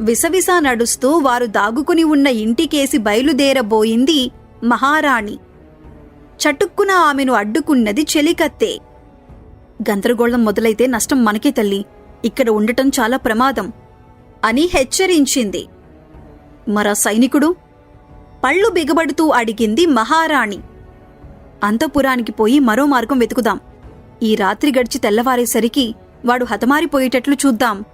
విసవిసా నడుస్తూ వారు దాగుకుని ఉన్న ఇంటికేసి బయలుదేరబోయింది మహారాణి. చటుక్కున ఆమెను అడ్డుకున్నది చెలికత్తే. గందరగోళం మొదలైతే నష్టం మనకే తల్లి. ఇక్కడ ఉండటం చాలా ప్రమాదం అని హెచ్చరించింది. మరో సైనికుడు? పళ్ళు బిగబడుతూ అడిగింది మహారాణి. అంతపురానికి పోయి మరో మార్గం వెతుకుదాం. ఈ రాత్రి గడిచి తెల్లవారేసరికి వాడు హతమారిపోయేటట్లు చూద్దాం.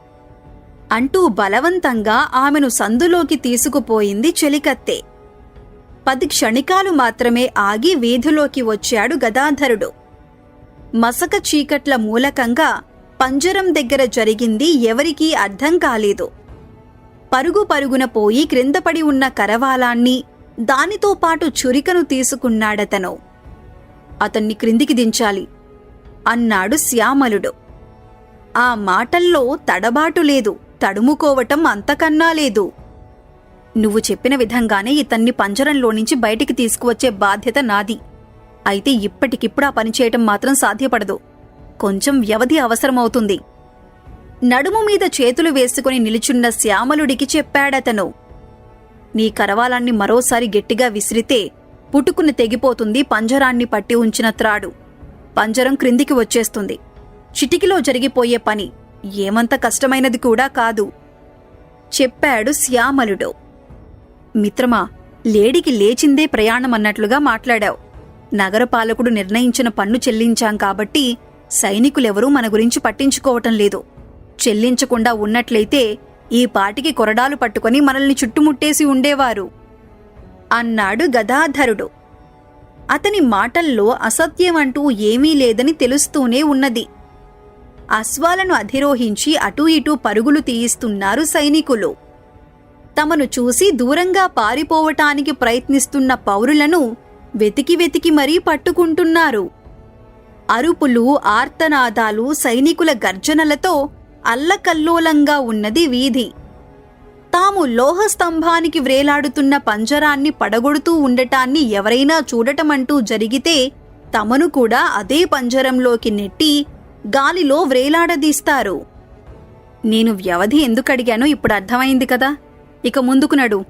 అంటూ బలవంతంగా ఆమెను సందులోకి తీసుకుపోయింది చెలికత్తె. పది క్షణికాలు మాత్రమే ఆగి వీధిలోకి వచ్చాడు గదాధరుడు. మసక చీకట్ల మూలకంగా పంజరం దగ్గర జరిగింది ఎవరికీ అర్థం కాలేదు. పరుగు పరుగున పోయి క్రిందపడి ఉన్న కరవాలాన్ని దానితో పాటు చురికను తీసుకున్నాడతను. అతన్ని క్రిందికి దించాలి అన్నాడు శ్యామలుడు. ఆ మాటల్లో తడబాటు లేదు. తడుముకోవటం అంతకన్నా లేదు. నువ్వు చెప్పిన విధంగానే ఇతన్ని పంజరంలో నుంచి బయటికి తీసుకువచ్చే బాధ్యత నాది. అయితే ఇప్పటికిప్పుడు ఆ పని చేయటం మాత్రం సాధ్యపడదు. కొంచెం వ్యవధి అవసరమవుతుంది. నడుము మీద చేతులు వేసుకుని నిలుచున్న శ్యామలుడికి చెప్పాడతను. నీ కరవాలాన్ని మరోసారి గట్టిగా విసిరితే పుట్టుకుని తెగిపోతుంది పంజరాన్ని పట్టి ఉంచిన త్రాడు. పంజరం క్రిందికి వచ్చేస్తుంది. చిటికిలో జరిగిపోయే పని. ఏమంత కష్టమైనది కూడా కాదు. చెప్పాడు శ్యామలుడు. మిత్రమా లేడికి లేచిందే ప్రయాణం అన్నట్లుగా మాట్లాడావు. నగరపాలకుడు నిర్ణయించిన పన్ను చెల్లించాం కాబట్టి సైనికులెవరూ మన గురించి పట్టించుకోవటం లేదు. చెల్లించకుండా ఉన్నట్లయితే ఈ పాటికి కొరడాలు పట్టుకొని మనల్ని చుట్టుముట్టేసి ఉండేవారు. అన్నాడు గదాధరుడు. అతని మాటల్లో అసత్యం అంటూ ఏమీ లేదని తెలుస్తూనే ఉన్నది. అశ్వాలను అధిరోహించి అటూ ఇటూ పరుగులు తీయిస్తున్నారు సైనికులు. తమను చూసి దూరంగా పారిపోవటానికి ప్రయత్నిస్తున్న పౌరులను వెతికి వెతికి మరీ పట్టుకుంటున్నారు. అరుపులు ఆర్తనాదాలు సైనికుల గర్జనలతో అల్లకల్లోలంగా ఉన్నది వీధి. తాము లోహ స్తంభానికి వ్రేలాడుతున్న పంజరాన్ని పడగొడుతూ ఉండటాన్ని ఎవరైనా చూడటమంటూ జరిగితే తమను కూడా అదే పంజరంలోకి నెట్టి గాలిలో వ్రేలాడదీస్తారు. నేను వ్యవధి ఎందుకు అడిగానో ఇప్పుడు అర్థమైంది కదా. ఇక ముందుకు నడు.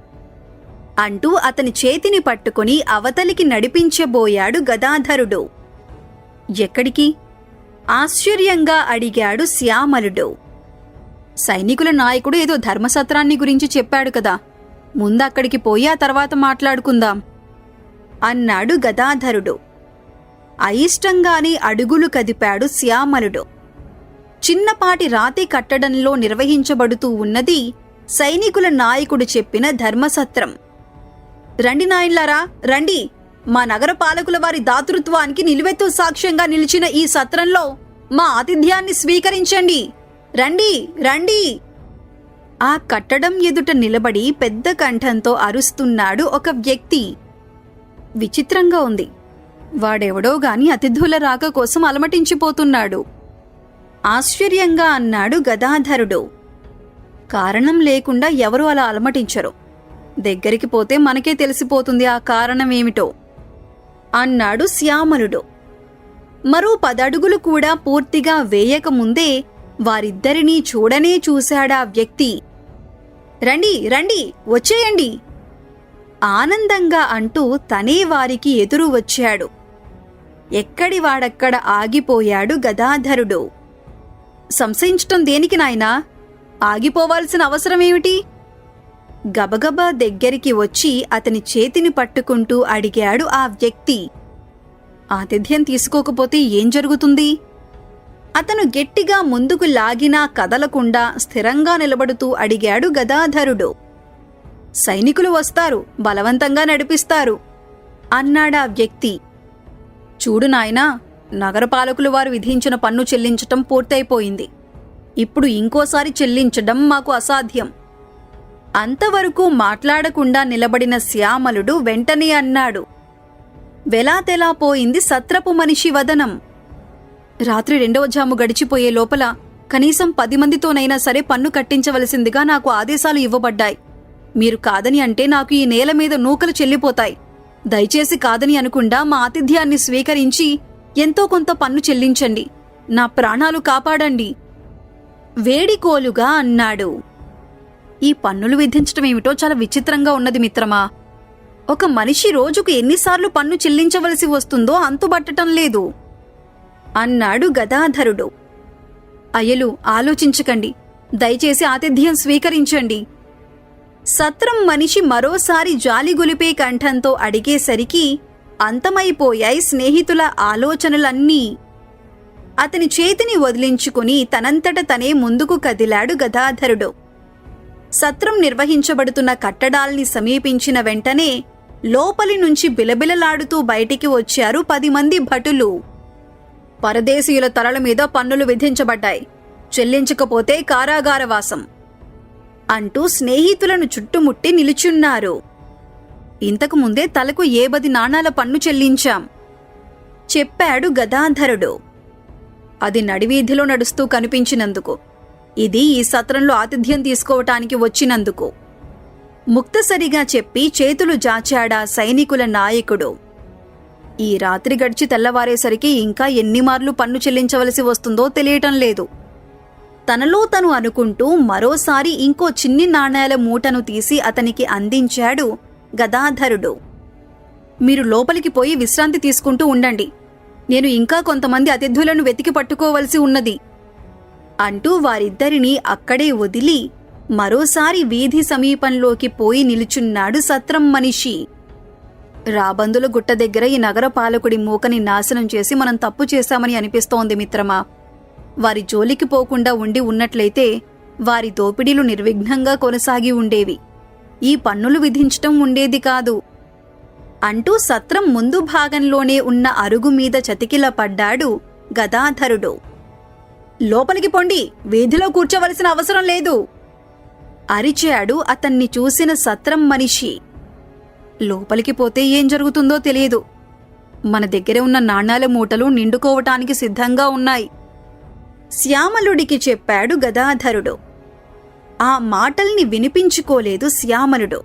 అంటూ అతని చేతిని పట్టుకుని అవతలికి నడిపించబోయాడు గదాధరుడు. ఎక్కడికి? ఆశ్చర్యంగా అడిగాడు శ్యామలుడు. సైనికుల నాయకుడు ఏదో ధర్మసత్రాన్ని గురించి చెప్పాడు కదా. ముందక్కడికి పోయి ఆ తర్వాత మాట్లాడుకుందాం. అన్నాడు గదాధరుడు. అయిష్టంగానే అడుగులు కదిపాడు శ్యామలుడు. చిన్నపాటి రాతి కట్టడంలో నిర్వహించబడుతూ ఉన్నది సైనికుల నాయకుడు చెప్పిన ధర్మసత్రం. రండి నాయన్లారా రండి. మా నగర పాలకుల వారి దాతృత్వానికి నిలువెత్తు సాక్ష్యంగా నిలిచిన ఈ సత్రంలో మా ఆతిథ్యాన్ని స్వీకరించండి. రండి రండి. ఆ కట్టడం ఎదుట నిలబడి పెద్ద కంఠంతో అరుస్తున్నాడు ఒక వ్యక్తి. విచిత్రంగా ఉంది. వాడెవడో గాని అతిథుల రాక కోసం అలమటించిపోతున్నాడు. ఆశ్చర్యంగా అన్నాడు గదాధరుడు. కారణం లేకుండా ఎవరు అలా అలమటించరు? దగ్గరికి పోతే మనకే తెలిసిపోతుంది ఆ కారణమేమిటో. అన్నాడు శ్యామలుడు. మరో పదడుగులు కూడా పూర్తిగా వేయకముందే వారిద్దరినీ చూడనే చూశాడా వ్యక్తి. రండి రండి వచ్చేయండి. ఆనందంగా అంటూ తనే వారికి ఎదురు వచ్చాడు. ఎక్కడి వాడక్కడ ఆగిపోయాడు గదాధరుడు. సంశయించటం దేనికి నాయనా? ఆగిపోవాల్సిన అవసరమేమిటి గబగబా దగ్గరికి వచ్చి అతని చేతిని పట్టుకుంటూ అడిగాడు ఆ వ్యక్తి. ఆతిథ్యం తీసుకోకపోతే ఏం జరుగుతుంది? అతను గట్టిగా ముందుకు లాగినా కదలకుండా స్థిరంగా నిలబడుతూ అడిగాడు గదాధరుడు. సైనికులు వస్తారు బలవంతంగా నడిపిస్తారు అన్నాడా వ్యక్తి. చూడు నాయనా నగరపాలకులు వారు విధించిన పన్ను చెల్లించటం పూర్తయిపోయింది. ఇప్పుడు ఇంకోసారి చెల్లించడం మాకు అసాధ్యం. అంతవరకు మాట్లాడకుండా నిలబడిన శ్యామలుడు వెంటనే అన్నాడు. వెలాతెలా పోయింది సత్రపు మనిషి వదనం? రాత్రి రెండవ జాము గడిచిపోయే లోపల కనీసం పది మందితోనైనా సరే పన్ను కట్టించవలసిందిగా నాకు ఆదేశాలు ఇవ్వబడ్డాయి. మీరు కాదని అంటే నాకు ఈ నేల మీద నూకలు చెల్లిపోతాయి. దయచేసి కాదని అనుకుండా మా ఆతిథ్యాన్ని స్వీకరించి ఎంతో కొంత పన్ను చెల్లించండి. నా ప్రాణాలు కాపాడండి. వేడికోలుగా అన్నాడు. ఈ పన్నులు విధించటం ఏమిటో చాలా విచిత్రంగా ఉన్నది మిత్రమా. ఒక మనిషి రోజుకు ఎన్నిసార్లు పన్ను చెల్లించవలసి వస్తుందో అంతుబట్టటం లేదు. అన్నాడు గదాధరుడు. అయ్యలు ఆలోచించకండి. దయచేసి ఆతిథ్యం స్వీకరించండి. సత్రం మనిషి మరోసారి జాలిగొలిపే కంఠంతో అడిగేసరికి అంతమైపోయాయి స్నేహితుల ఆలోచనలన్నీ. అతని చేతిని వదిలించుకుని తనంతట తనే ముందుకు కదిలాడు గదాధరుడు. సత్రం నిర్వహించబడుతున్న కట్టడాల్ని సమీపించిన వెంటనే లోపలి నుంచి బిలబిలలాడుతూ బయటికి వచ్చారు పది మంది భటులు. పరదేశీయుల తలల మీద పన్నులు విధించబడ్డాయి. చెల్లించకపోతే కారాగారవాసం. అంటూ స్నేహితులను చుట్టుముట్టి నిలుచున్నారు. ఇంతకు ముందే తలకు ఏ బది నాణాల పన్ను చెల్లించాం. చెప్పాడు గదాధరుడు. అది నడివీధిలో నడుస్తూ కనిపించినందుకు ఇది ఈ సత్రంలో ఆతిథ్యం తీసుకోవటానికి వచ్చినందుకు. ముక్తసరిగా చెప్పి చేతులు జాచాడా సైనికుల నాయకుడు. ఈ రాత్రి గడిచి తెల్లవారేసరికి ఇంకా ఎన్నిమార్లు పన్ను చెల్లించవలసి వస్తుందో తెలియటం లేదు. తనలో తను అనుకుంటూ మరోసారి ఇంకో చిన్ని నాణేల మూటను తీసి అతనికి అందించాడు గదాధరుడు. మీరు లోపలికి పోయి విశ్రాంతి తీసుకుంటూ ఉండండి. నేను ఇంకా కొంతమంది అతిథులను వెతికి పట్టుకోవలసి ఉన్నది. అంటూ వారిద్దరినీ అక్కడే వదిలి మరోసారి వీధి సమీపంలోకి పోయి నిలుచున్నాడు సత్రం మనిషి. రాబందుల గుట్ట దగ్గర ఈ నగర పాలకుడి మూకని నాశనం చేసి మనం తప్పు చేశామని అనిపిస్తోంది మిత్రమా? వారి జోలికి పోకుండా ఉండి ఉన్నట్లయితే వారి దోపిడీలు నిర్విఘ్నంగా కొనసాగి ఉండేవి. ఈ పన్నులు విధించటం ఉండేది కాదు. అంటూ సత్రం ముందు భాగంలోనే ఉన్న అరుగు మీద చతికిల పడ్డాడు గదాధరుడు. లోపలికి పొండి వీధిలో కూర్చోవలసిన అవసరం లేదు. అరిచాడు అతన్ని చూసిన సత్రం మనిషి. లోపలికి పోతే ఏం జరుగుతుందో తెలియదు. మన దగ్గర ఉన్న నాణాల మూటలు నిండుకోవటానికి సిద్ధంగా ఉన్నాయి. శ్యామలుడికి చెప్పాడు గదాధరుడు. ఆ మాటల్ని వినిపించుకోలేదు శ్యామలుడు.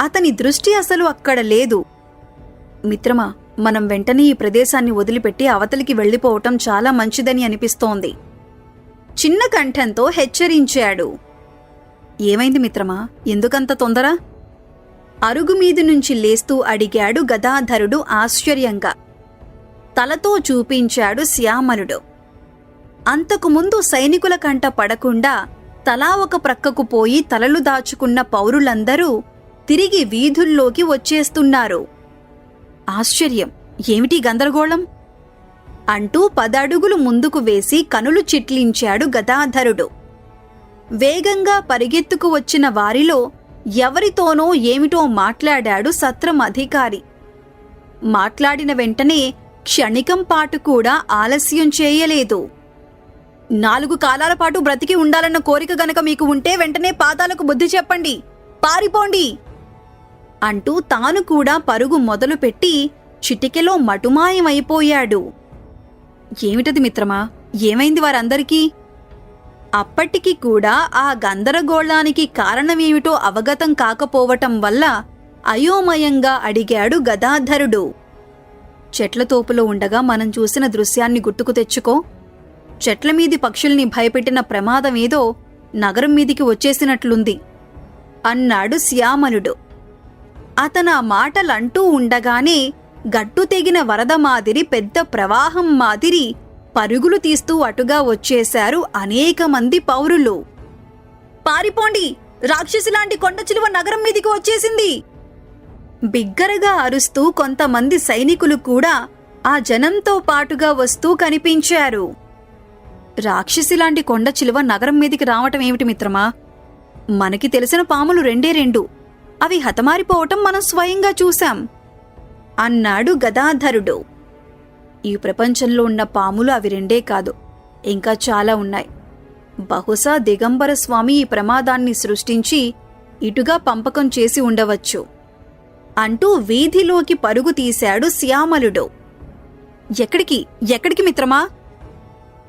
అతని దృష్టి అసలు అక్కడ లేదు. మిత్రమా మనం వెంటనే ఈ ప్రదేశాన్ని వదిలిపెట్టి అవతలికి వెళ్ళిపోవటం చాలా మంచిదని అనిపిస్తోంది. చిన్న కంఠంతో హెచ్చరించాడు. ఏమైంది మిత్రమా ఎందుకంత తొందర? అరుగు మీది నుంచి లేస్తూ అడిగాడు గదాధరుడు ఆశ్చర్యంగా. తలతో చూపించాడు శ్యామలుడు. అంతకుముందు సైనికుల కంట పడకుండా తలా ఒక ప్రక్కకు పోయి తలలు దాచుకున్న పౌరులందరూ తిరిగి వీధుల్లోకి వచ్చేస్తున్నారు. ఆశ్చర్యం! ఏమిటి గందరగోళం? అంటూ పదడుగులు ముందుకు వేసి కనులు చిట్లించాడు గదాధరుడు. వేగంగా పరిగెత్తుకు వచ్చిన వారిలో ఎవరితోనో ఏమిటో మాట్లాడాడు సత్రం అధికారి. మాట్లాడిన వెంటనే క్షణికం పాటు కూడా ఆలస్యం చేయలేదు. నాలుగు కాలాల పాటు బ్రతికి ఉండాలన్న కోరిక గనక మీకు ఉంటే వెంటనే పాదాలకు బుద్ధి చెప్పండి. పారిపోండి. అంటూ తాను కూడా పరుగు మొదలుపెట్టి చిటికెలో మటుమాయమైపోయాడు. ఏమిటది మిత్రమా? ఏమైంది వారందరికీ? అప్పటికి కూడా ఆ గందరగోళానికి కారణమేమిటో అవగతం కాకపోవటం వల్ల అయోమయంగా అడిగాడు గదాధరుడు. చెట్ల తోపులో ఉండగా మనం చూసిన దృశ్యాన్ని గుర్తుకు తెచ్చుకో. చెట్ల మీది పక్షుల్ని భయపెట్టిన ప్రమాదమేదో నగరం మీదికి వచ్చేసినట్లుంది. అన్నాడు శ్యామలుడు. అతను ఆ మాటలంటూ ఉండగానే గట్టు తెగిన వరద మాదిరి పెద్ద ప్రవాహం మాదిరి పరుగులు తీస్తూ అటుగా వచ్చేశారు అనేక మంది పౌరులు. పారిపోండి! రాక్షసులాంటి కొండ చిలువ నగరం మీదికి వచ్చేసింది! బిగ్గరగా అరుస్తూ కొంతమంది సైనికులు కూడా ఆ జనంతో పాటుగా వస్తూ కనిపించారు. రాక్షసిలాంటి కొండ చిలువ నగరం మీదికి రావటం ఏమిటి మిత్రమా? మనకి తెలిసిన పాములు రెండే రెండు. అవి హతమారిపోవటం మనం స్వయంగా చూశాం. అన్నాడు గదాధరుడు. ఈ ప్రపంచంలో ఉన్న పాములు అవి రెండే కాదు ఇంకా చాలా ఉన్నాయి. బహుశా దిగంబర స్వామి ఈ ప్రమాదాన్ని సృష్టించి ఇటుగా పంపకం చేసి ఉండవచ్చు. అంటూ వీధిలోకి పరుగు తీశాడు శ్యామలుడు. ఎక్కడికి? ఎక్కడికి మిత్రమా?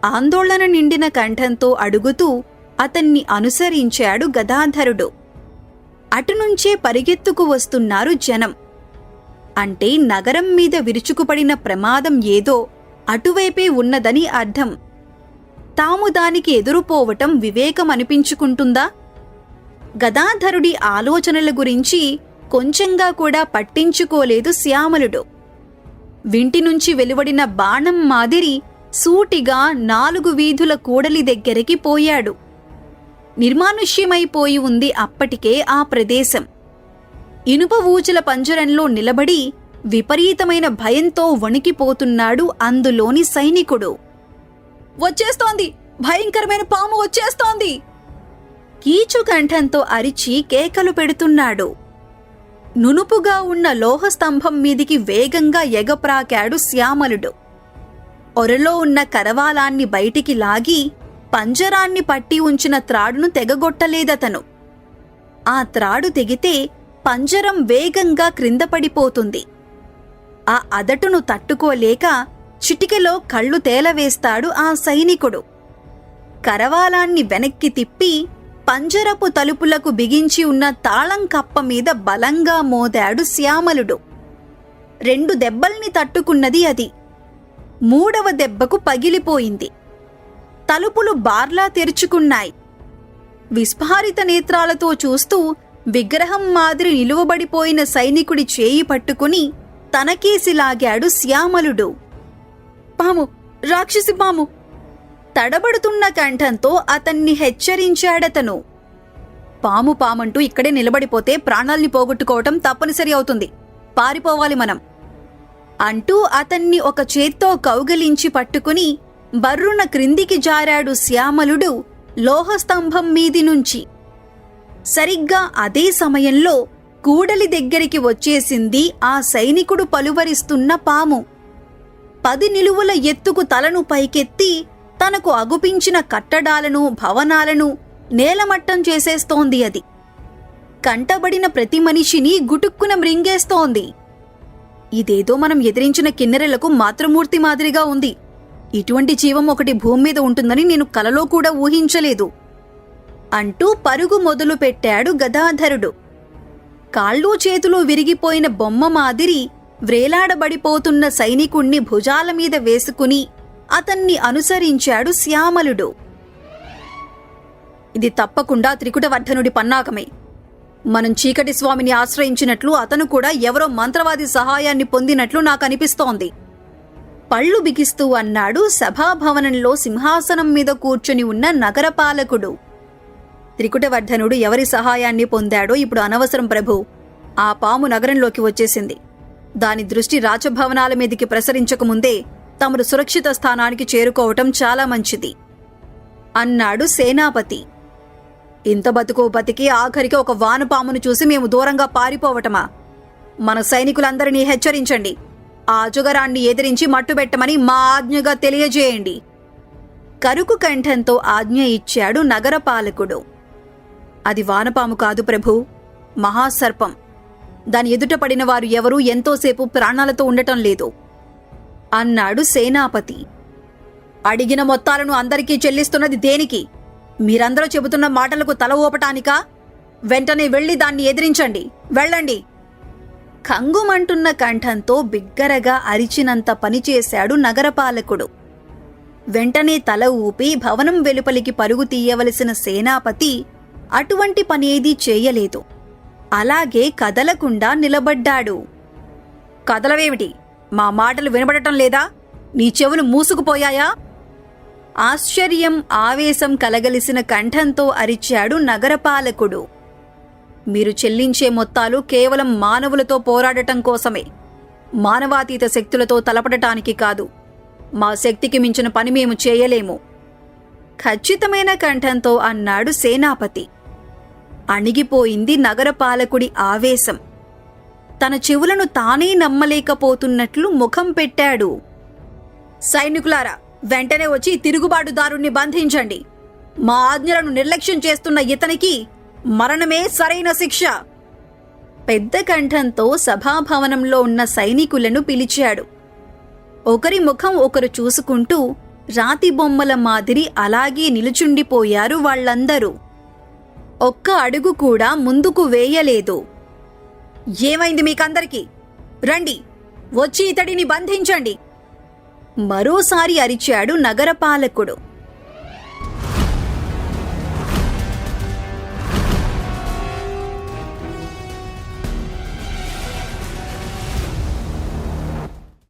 ఆందోళన నిండిన కంఠంతో అడుగుతూ అతన్ని అనుసరించాడు గదాధరుడు. అటునుంచే పరిగెత్తుకు వస్తున్నారు జనం. అంటే నగరం మీద విరుచుకుపడిన ప్రమాదం ఏదో అటువైపే ఉన్నదని అర్థం. తాము దానికి ఎదురుపోవటం వివేకం అనిపించుకుంటుందా? గదాధరుడి ఆలోచనల గురించి కొంచెంగా కూడా పట్టించుకోలేదు శ్యామలుడు. వింటి నుంచి వెలువడిన బాణం మాదిరి సూటిగా నాలుగు వీధుల కూడలి దగ్గరికి పోయాడు. నిర్మానుష్యమైపోయి ఉంది అప్పటికే ఆ ప్రదేశం. ఇనుప ఊచల పంజరంలో నిలబడి విపరీతమైన భయంతో వణికిపోతున్నాడు అందులోని సైనికుడు. వచ్చేస్తోంది! భయంకరమైన పాము వచ్చేస్తోంది! కీచుకంఠంతో అరిచి కేకలు పెడుతున్నాడు. నునుపుగా ఉన్న లోహస్తంభం మీదికి వేగంగా ఎగప్రాకాడు శ్యామలుడు. ఒరలో ఉన్న కరవాలాన్ని బయటికి లాగి పంజరాన్ని పట్టి ఉంచిన త్రాడును తెగగొట్టలేదతను. ఆ త్రాడు తెగితే పంజరం వేగంగా క్రింద పడిపోతుంది. ఆ అదటును తట్టుకోలేక చిటికెలో కళ్ళు తేలవేస్తాడు ఆ సైనికుడు. కరవాలాన్ని వెనక్కి తిప్పి పంజరపు తలుపులకు బిగించి ఉన్న తాళం కప్ప మీద బలంగా మోదాడు శ్యామలుడు. రెండు దెబ్బల్ని తట్టుకున్నది అది. మూడవ దెబ్బకు పగిలిపోయింది. తలుపులు బార్లా తెరుచుకున్నాయి. విస్ఫారిత నేత్రాలతో చూస్తూ విగ్రహం మాదిరి నిలువబడిపోయిన సైనికుడి చేయి పట్టుకుని తనకేసి లాగాడు శ్యామలుడు. పాము రాక్షసి పాము! తడబడుతున్న కంఠంతో అతన్ని హెచ్చరించాడతను. పాము పామంటూ ఇక్కడే నిలబడిపోతే ప్రాణాల్ని పోగొట్టుకోవటం తప్పనిసరి అవుతుంది. పారిపోవాలి మనం. అంటూ అతన్ని ఒక చేత్తో కౌగలించి పట్టుకుని బర్రున క్రిందికి జారాడు శ్యామలుడు లోహస్తంభం మీది నుంచి. సరిగ్గా అదే సమయంలో కూడలి దగ్గరికి వచ్చేసింది ఆ సైనికుడు పలువరిస్తున్న పాము. పది నిలువుల ఎత్తుకు తలను పైకెత్తి తనకు అగుపించిన కట్టడాలను భవనాలను నేలమట్టం చేసేస్తోంది అది. కంటబడిన ప్రతి మనిషిని గుటుక్కున మృంగేస్తోంది. ఇదేదో మనం ఎదిరించిన కిన్నెరలకు మాతృమూర్తి మాదిరిగా ఉంది. ఇటువంటి జీవం ఒకటి భూమి మీద ఉంటుందని నేను కలలో కూడా ఊహించలేదు. అంటూ పరుగు మొదలు పెట్టాడు గదాధరుడు. కాళ్ళు చేతులు విరిగిపోయిన బొమ్మ మాదిరి వ్రేలాడబడిపోతున్న సైనికుణ్ణి భుజాల మీద వేసుకుని అతన్ని అనుసరించాడు శ్యామలుడు. ఇది తప్పకుండా త్రికుటవర్ధనుడి పన్నాకమే మనం చీకటి స్వామిని ఆశ్రయించినట్లు అతను కూడా ఎవరో మంత్రవాది సహాయాన్ని పొందినట్లు నాకు అనిపిస్తోంది. పళ్ళు బిగిస్తూ అన్నాడు సభాభవనంలో సింహాసనం మీద కూర్చుని ఉన్న నగరపాలకుడు. త్రికుటవర్ధనుడు ఎవరి సహాయాన్ని పొందాడో ఇప్పుడు అనవసరం ప్రభు. ఆ పాము నగరంలోకి వచ్చేసింది. దాని దృష్టి రాజభవనాల మీదికి ప్రసరించకముందే తమరు సురక్షిత స్థానానికి చేరుకోవటం చాలా మంచిది. అన్నాడు సేనాపతి. ఇంత బతుకు బతికి ఆఖరికి ఒక వానపామును చూసి మేము దూరంగా పారిపోవటమా? మన సైనికులందరినీ హెచ్చరించండి. ఆ అజుగరాన్ని ఎదిరించి మట్టుబెట్టమని మా ఆజ్ఞగా తెలియజేయండి. కరుకు కంఠంతో ఆజ్ఞ ఇచ్చాడు నగరపాలకుడు. అది వానపాము కాదు ప్రభు మహాసర్పం. దాని ఎదుట పడిన వారు ఎవరూ ఎంతోసేపు ప్రాణాలతో ఉండటం లేదు. అన్నాడు సేనాపతి. అడిగిన మొత్తాలను అందరికీ చెల్లిస్తున్నది దేనికి? మీరందరూ చెబుతున్న మాటలకు తల ఊపటానికా? వెంటనే వెళ్ళి దాన్ని ఎదిరించండి. వెళ్ళండి. కంగుమంటున్న కంఠంతో బిగ్గరగా అరిచినంత పనిచేశాడు నగరపాలకుడు. వెంటనే తల ఊపి భవనం వెలుపలికి పరుగు తీయవలసిన సేనాపతి అటువంటి పనేదీ చేయలేదు. అలాగే కదలకుండా నిలబడ్డాడు. కదలవేమిటి? మా మాటలు వినబడటం లేదా? నీ చెవులు మూసుకుపోయాయా? ఆశ్చర్యం ఆవేశం కలగలిసిన కంఠంతో అరిచాడు నగరపాలకుడు. మీరు చెల్లించే మొత్తాలు కేవలం మానవులతో పోరాడటం కోసమే. మానవాతీత శక్తులతో తలపడటానికి కాదు. మా శక్తికి మించిన పని మేము చేయలేము. ఖచ్చితమైన కంఠంతో అన్నాడు సేనాపతి. అణిగిపోయింది నగరపాలకుడి ఆవేశం. తన చెవులను తానే నమ్మలేకపోతున్నట్లు ముఖం పెట్టాడు. సైనికులారా వెంటనే వచ్చి తిరుగుబాటుదారుణ్ణి బంధించండి. మా ఆజ్ఞలను నిర్లక్ష్యం చేస్తున్న ఇతనికి మరణమే సరైన శిక్ష. పెద్ద కంఠంతో సభాభవనంలో ఉన్న సైనికులను పిలిచాడు. ఒకరి ముఖం ఒకరు చూసుకుంటూ రాతి బొమ్మల మాదిరి అలాగే నిలుచుండిపోయారు వాళ్ళందరూ. ఒక్క అడుగు కూడా ముందుకు వేయలేదు. ఏమైంది మీకందరికీ? రండి వచ్చి ఇతడిని బంధించండి. మరోసారి అరిచాడు నగరపాలకుడు.